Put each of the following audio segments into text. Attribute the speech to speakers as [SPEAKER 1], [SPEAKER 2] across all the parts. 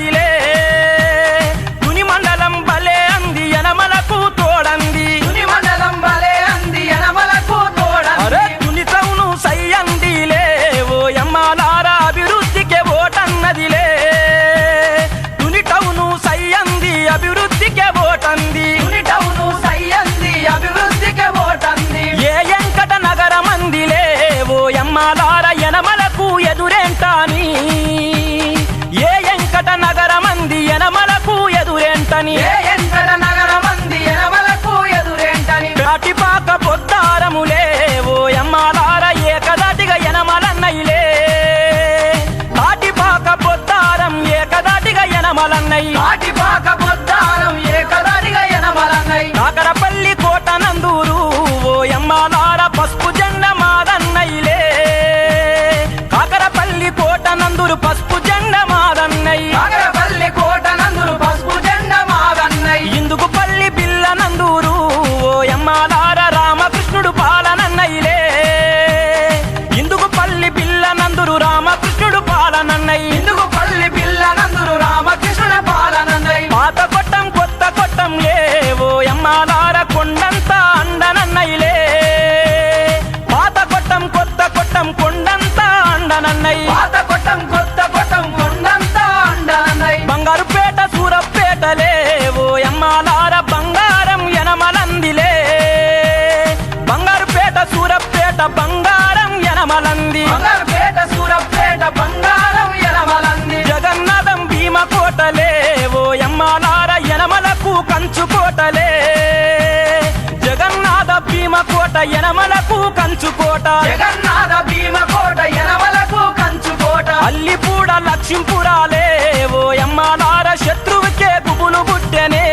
[SPEAKER 1] dile. కోట
[SPEAKER 2] ఎనమలకు కంచుకోట
[SPEAKER 1] జగన్నాథ భీమ కోట ఎనమలకు కంచుకోట అల్లిపూడ లక్ష్మింపురాలే ఓ ఎమ్మలార శత్రువుకే
[SPEAKER 2] బుబులు గుట్టెనే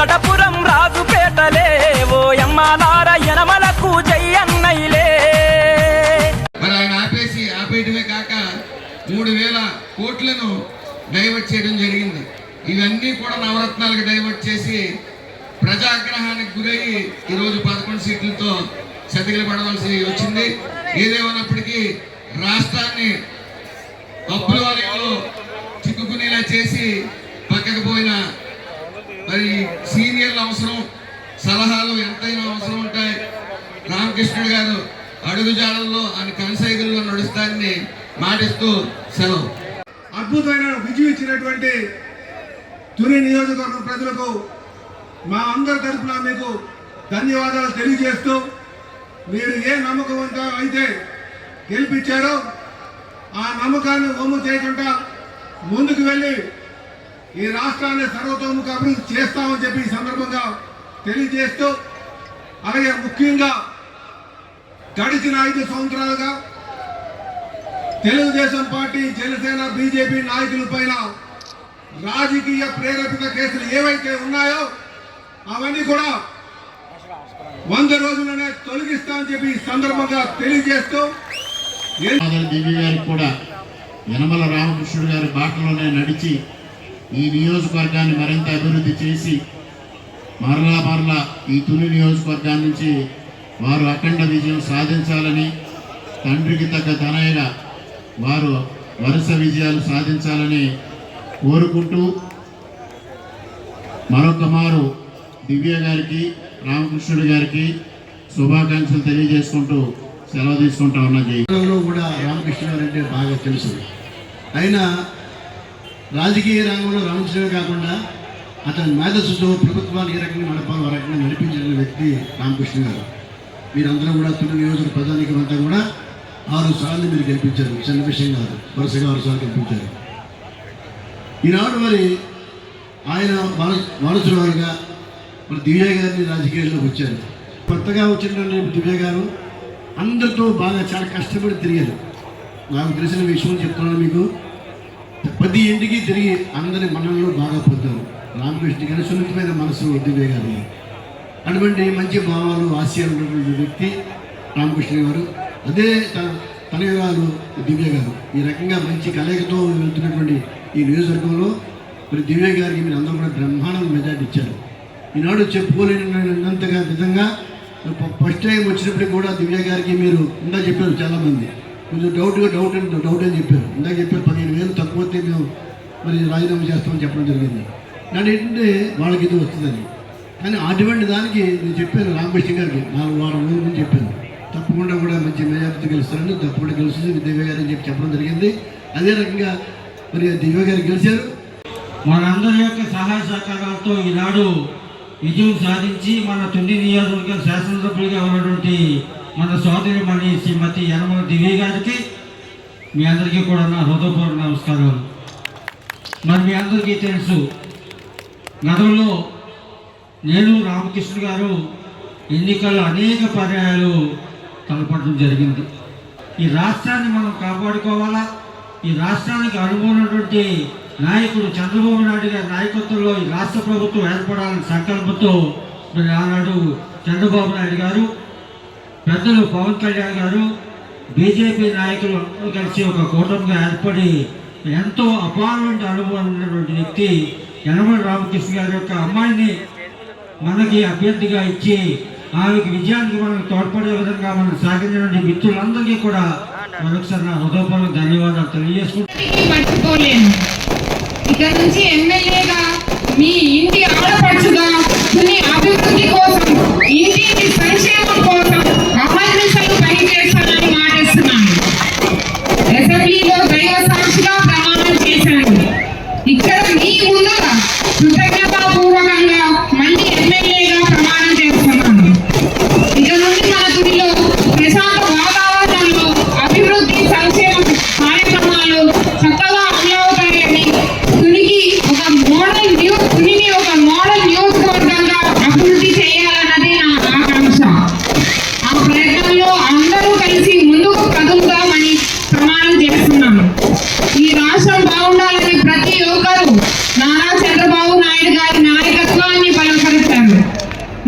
[SPEAKER 2] కడపురం
[SPEAKER 1] రాజు పేటలే ఓ ఎమ్మలార ఎనమలకు జయ్యన్నైలే
[SPEAKER 3] మరి ఆయన ఆపేసి ఆపేయటమే కాక మూడు వేల కోట్లను డైవర్ట్ చేయడం జరిగింది. ఇవన్నీ కూడా నవరత్నాలకు డైవర్ట్ చేసి ప్రజాగ్రహానికి గురయ్యి ఈరోజు పదకొండు సీట్లతో చతికిల పడవలసి వచ్చింది. ఏదేమన్నప్పటికీ రాష్ట్రాన్ని అప్పుల వలయంలో చిక్కుకునేలా చేసి సలహాలు ఎంతైనా అవసరం ఉంటాయి. రామకృష్ణుడు గారు అడుగుజాడల్లో అని కనసైగుల్లో నడుస్తారని మాటిస్తూ సెలవు.
[SPEAKER 4] అద్భుతమైన విజయం ఇచ్చినటువంటి తుని నియోజకవర్గ ప్రజలకు మా అందరి తరఫున మీకు ధన్యవాదాలు తెలియజేస్తూ మీరు ఏ నమ్మకంతో అయితే గెలిపించారో ఆ నమ్మకాన్ని ఒమ్ము చేయకుండా ముందుకు వెళ్ళి ఈ రాష్ట్రాన్ని సర్వతోముఖ అభివృద్ధి చేస్తామని చెప్పి ఈ సందర్భంగా తెలియజేస్తూ అలాగే ముఖ్యంగా గడిచిన ఐదు సంవత్సరాలుగా తెలుగుదేశం పార్టీ జనసేన బీజేపీ నాయకుల పైన రాజకీయ ప్రేరేపిత కేసులు ఏవైతే ఉన్నాయో అవన్నీ కూడా వంద రోజుల్లోనే తొలగిస్తామని చెప్పి సందర్భంగా తెలియజేస్తూ
[SPEAKER 5] దివ్య గారికి కూడా యనమల రామకృష్ణుడు గారి బాటలోనే నడిచి ఈ నియోజకవర్గాన్ని మరింత అభివృద్ధి చేసి మరలా మరలా ఈ తుని నియోజకవర్గాన్ని నుంచి వారు అఖండ విజయం సాధించాలని తండ్రికి తగ్గ తనయుగా వారు వరుస విజయాలు సాధించాలని కోరుకుంటూ మరొక మారు దివ్య గారికి రామకృష్ణుడు గారికి శుభాకాంక్షలు తెలియజేసుకుంటూ సెలవు తీసుకుంటా
[SPEAKER 6] ఉన్నది కూడా రామకృష్ణ గారు అంటే బాగా తెలుసు. అయినా రాజకీయ రంగంలో రామకృష్ణ కాకుండా అతని మేధస్సుతో ప్రభుత్వాన్ని ఏ రకంగా నడపాలో ఆ రకంగా నడిపించిన వ్యక్తి రామకృష్ణ గారు. మీరందరూ కూడా తొలి నియోజక ప్రధానికి అంతా కూడా ఆరు సార్లు మీరు గెలిపించారు. చిన్న విషయం కాదు వరుసగా ఆరు సార్లు గెలిపించారు. ఈనాడు మరి ఆయన మన మనసురాలుగా మరి దివ్య గారిని రాజకీయాల్లోకి వచ్చారు. కొత్తగా వచ్చినటువంటి దివ్య గారు అందరితో బాగా చాలా కష్టపడి తిరిగారు. నాకు తెలిసిన విషయం చెప్తున్నాను మీకు. పది ఇంటికి తిరిగి అందరి మనల్లో బాగా పొందారు. రామకృష్ణ గారి సున్నితమైన మనసు దివ్య గారి అటువంటి మంచి భావాలు ఆశయాలు ఉన్నటువంటి వ్యక్తి రామకృష్ణ గారు అదే తన తనయురాలు దివ్య గారు. ఈ రకంగా మంచి కలయికతో వెళ్తున్నటువంటి ఈ నియోజకవర్గంలో మరి దివ్య గారికి మీరు అందరూ కూడా బ్రహ్మాండ మెజార్టీ ఇచ్చారు. ఈనాడు చెప్పుకోలేనంతగా విధంగా ఫస్ట్ టైం వచ్చినప్పటికి కూడా దివ్య గారికి మీరు ఇందా చెప్పారు చాలామంది. కొంచెం డౌట్గా డౌట్ అని డౌట్ అని చెప్పారు. ఇందాక చెప్పారు పదిహేను వేలు తక్కువ మేము మరి రాజీనామా చేస్తామని చెప్పడం జరిగింది. కానీ ఏంటంటే వాళ్ళకి ఇది వస్తుందని. కానీ అటువంటి దానికి నేను చెప్పాను రామకృష్ణ గారికి నాలుగు వారం రోజుల నుంచి చెప్పాను. తప్పకుండా కూడా మంచి మెజార్టీ గెలుస్తారని తప్పకుండా గెలుస్తుంది దివ్య గారు అని చెప్పి చెప్పడం జరిగింది. అదే రకంగా మరి దివ్య గారు గెలిచారు.
[SPEAKER 7] మనందరి యొక్క సహాయ సహకారాలతో ఈనాడు విజయం సాధించి మన తొండి నియోజకవర్గ శాసనసభ్యులుగా ఉన్నటువంటి మన సోదరి మణి శ్రీమతి యనమల దివ్య గారికి మీ అందరికీ కూడా నా హృదయపూర్వక నమస్కారాలు. మరి మీ అందరికీ తెలుసు గతంలో నేను రామకృష్ణ గారు ఎన్నికల్లో అనేక పర్యాయాలు తలపడడం జరిగింది. ఈ రాష్ట్రాన్ని మనం కాపాడుకోవాలా? ఈ రాష్ట్రానికి అనుగుణటువంటి నాయకుడు చంద్రబాబు నాయుడు గారి నాయకత్వంలో ఈ రాష్ట్ర ప్రభుత్వం ఏర్పడాలని సంకల్పంతో మరి ఆనాడు చంద్రబాబు నాయుడు గారు పెద్దలు పవన్ కళ్యాణ్ గారు బీజేపీ నాయకులు కలిసి ఒక కూటమిగా ఏర్పడి ఎంతో అపారమైన అనుభవం ఉన్నటువంటి వ్యక్తి యనమల రామకృష్ణ గారి యొక్క అమ్మాయిని మనకి అభ్యర్థిగా ఇచ్చి ఆమెకి విజయానికి మనం తోడ్పడే విధంగా మనం సాగించినటువంటి మిత్రులందరికీ కూడా మరొకసారి నా హృదయపూర్వక ధన్యవాదాలు తెలియజేసుకుంటున్నాను
[SPEAKER 8] ఎప్పటికీ ఇక నుంచి ఎమ్మెల్యేగా మీ ఇంటి ఆడపడుచుగా మీ అభివృద్ధి కోసం ఇంటి సంక్షేమం కోసం అహర్నిశలు పనిచేస్తానని మాటిస్తున్నాను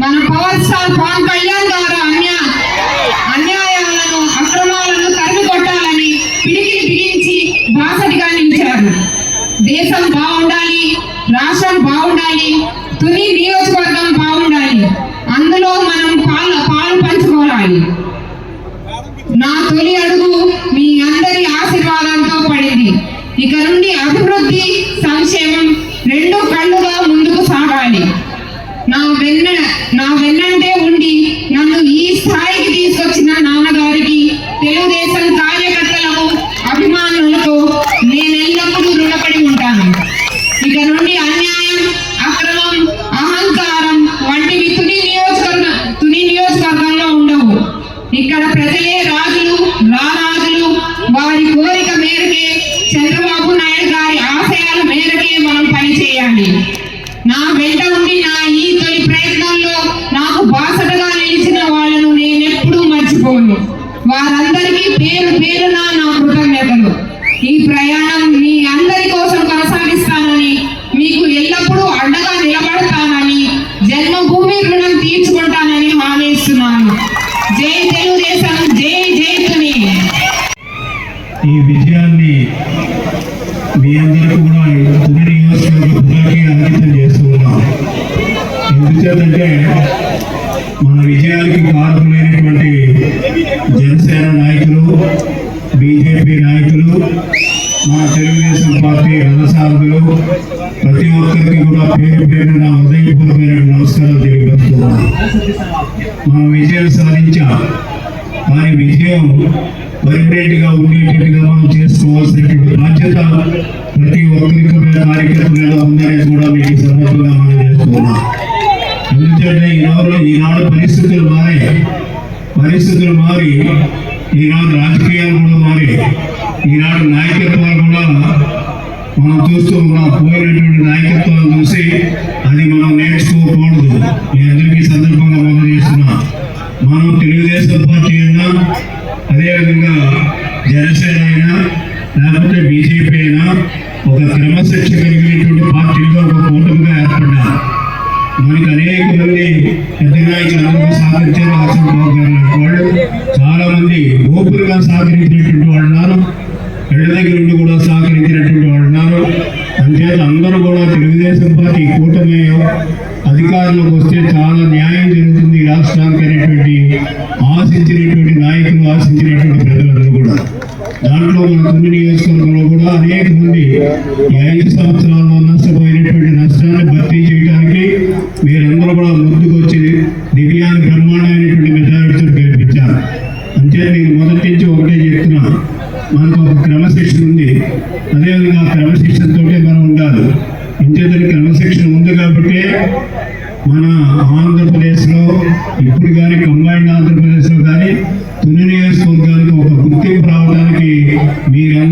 [SPEAKER 8] మన పవర్ స్టార్ పవన్ కళ్యాణ్ ద్వారా అన్యా అన్యాయాలను అక్రమాలను తరిమి కొట్టాలని పిడికిలి బిగించి బాసటిగా నిలిచారు దేశం బాగుండాలి రాష్ట్రం బాగుండాలి తుని నియోజకవర్గం బాగుండాలి. అందులో మనం పాలు పాలు పంచుకోవాలి. నా తొలి అడుగు మీ అందరి ఆశీర్వాదంతో పడింది. ఇక నుండి అభివృద్ధి సంక్షేమం రెండు కళ్ళుగా ముందుకు సాగాలి. నా వెన్న నా వెన్నంటే ఉండి నన్ను ఈ స్థాయికి తీసుకొచ్చిన నాన్నగారికి తెలుగుదేశం కార్యకర్తలకు అభిమానులకు నేను ఎల్లప్పుడూ రుణపడి ఉంటాను. ఇక నుండి అన్యాయం అక్రమం అహంకారం వంటివి తుని నియోజకవర్గ తుని నియోజకవర్గంలో ఉండవు. ఇక్కడ ప్రజలే రాజులు రారాజులు. వారి కోరిక మేరకే చంద్రబాబు నాయుడు గారి ఆశయాల మేరకే మనం పనిచేయాలి నా వెంట ఉండి నా ఈ తొలి ప్రయత్నంలో నాకు బాసటగా నిలిచిన వాళ్ళను నేనెప్పుడూ మర్చిపోను. వారందరికీ పేరు పేరున నా కృతజ్ఞతలు. ఈ ప్రయాణం మీ అందరి కోసం కొనసాగిస్తానని మీకు ఎల్లప్పుడూ అండగా నిలబడతానని జన్మభూమి రుణం తీర్చుకుంటానని హామీ ఇస్తున్నాను తెలుగుదేశం
[SPEAKER 9] పార్టీ రథసారథులు ప్రతి ఒక్కరికి కూడా పేరు పేరు నా హృదయపూర్వమైన నమస్కారాలు తెలియపరుస్తున్నాను మనం విజయం సాధించాం. కానీ విజయం పర్మనెంట్ ఉండేటట్టుగా మనం చేసుకోవాల్సినటువంటి బాధ్యత ప్రతి ఒక్కరికి కార్యకర్తలుగా ఉందనేది కూడా మీకు సందర్భంగా మనం చేస్తున్నాం ఎందుకంటే ఈనాడు ఈనాడు పరిస్థితులు మారి. పరిస్థితులు మారి ఈనాడు రాజకీయాలు కూడా మారి. ఈనాడు నాయకత్వాలు కూడా మనం చూస్తూ ఉన్నాం పోయినటువంటి నాయకత్వం చూసి అది మనం నేర్చుకోకూడదు. మీ అందరికీ సందర్భంగా మనం చేస్తున్నా. మనం తెలుగుదేశం పార్టీ అయినా అదేవిధంగా జనసేన అయినా లేకపోతే బీజేపీ అయినా ఒక క్రమశిక్ష కలిగినటువంటి పార్టీగా ఒక కూటమిగా ఏర్పడ్డారు మనకి అనేక మంది పెద్ద నాయకులు సహకరించారు. అసలు బాబు గారు వాళ్ళు. చాలా మంది ఓపులుగా సహకరించినటువంటి వాళ్ళు ఉన్నారు దగ్గర నుండి కూడా సహకరించినటువంటి వాళ్ళు ఉన్నారు. అంచేత అందరూ కూడా తెలుగుదేశం పార్టీ కూటమి అధికారంలోకి వస్తే చాలా న్యాయం జరుగుతుంది ఈ రాష్ట్రానికి అనేటువంటి ఆశించినటువంటి నాయకులు ఆశించినటువంటి ప్రజలందరూ కూడా. దాంట్లో మన తొమ్మిది నియోజకవర్గంలో కూడా అనేక మంది ఐదు సంవత్సరాల్లో నష్టపోయినటువంటి నష్టాన్ని భర్తీ చేయడానికి మీరందరూ కూడా ముందుకు వచ్చి దివ్యాన్ని బ్రహ్మాండమైనటువంటి మెజారిటీతో గెలిపించారు. అంతే నేను మొదటి నుంచి ఒకటే చెప్తున్నా. మనకు మీరందరూ